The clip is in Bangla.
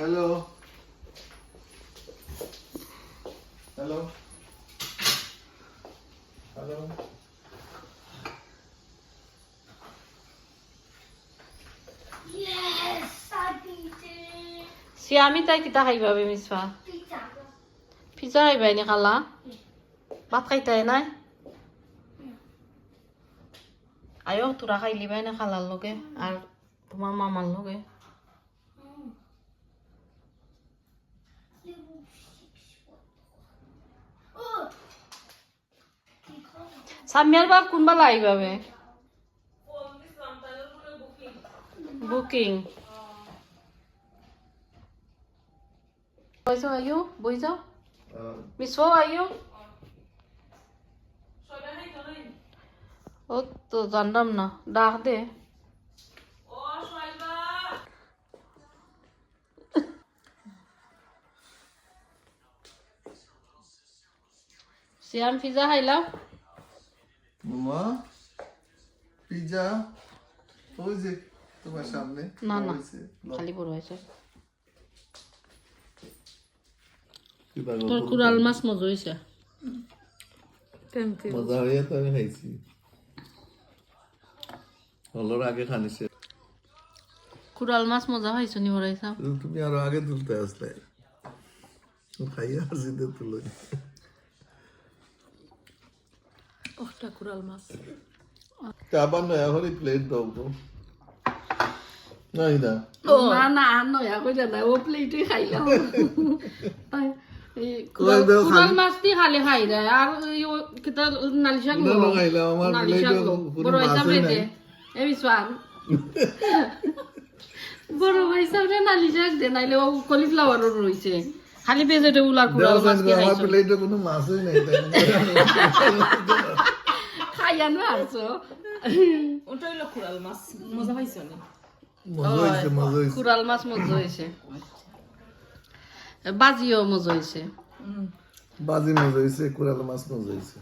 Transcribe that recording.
Hello hello hello Yes, I beat it. সি আমি তাই কিতা খাইবা বে মিসফা Pizza. পিজা খাইবা এনে খালা ভাত খাইতাই নাই আয়ো তোরা খাইলিবা এনে খালার লগে আর তোমার মামার লগে সামিয়ার বাপ কোনবা লাইবা বে বুকিং বই যাও আইও বই যাও মিসফা আইও ও তো জানলাম না, ডাক দে। সিয়াম পিজা খাইলাম। মামা পিজা ওই যে তোমার সামনে না, না। খালি বড় হয়েছে। তোর কুড়াল মাছ মজা হয়েছে? মজা হয়ে তো আমি খাইছি। হলোর আগে খানিছে। কুড়াল মাছ মজা হয়েছে নি বড়াইছাম তুমি আরও আগে তুলতে আসলে। খাইয়া আসি তো তুলো। ওটা কুড়াল মাছ। আবার নয় এখনই প্লেট দাও তো। নাই না। না না আর নয়া কইরা না ও প্লেটে খাইলাম কই দাও মাছ দি খালি খাই রে আর কিতা নালি শাক না, না খাইলাম, আমার নালি প্লেটে শাক কোনো বড় হইছাম মাছই এ বিশ্বাস বড় হইছাম রে নালি শাক দে নাইলে ও কলিফ্লাওয়ারও রইছে। খালি বেজেটে উলার কুড়াল মাছ কি খাইছো। প্লেটে কোনো মাছই নেই তাই আছো ওটা হইল কুড়াল মাছ মজা পাইছো না কুড়াল মাছ মজা হয়েছে বাজিও মজা হয়েছে বাজি মজা হয়েছে কুড়াল মাছ মজা হয়েছে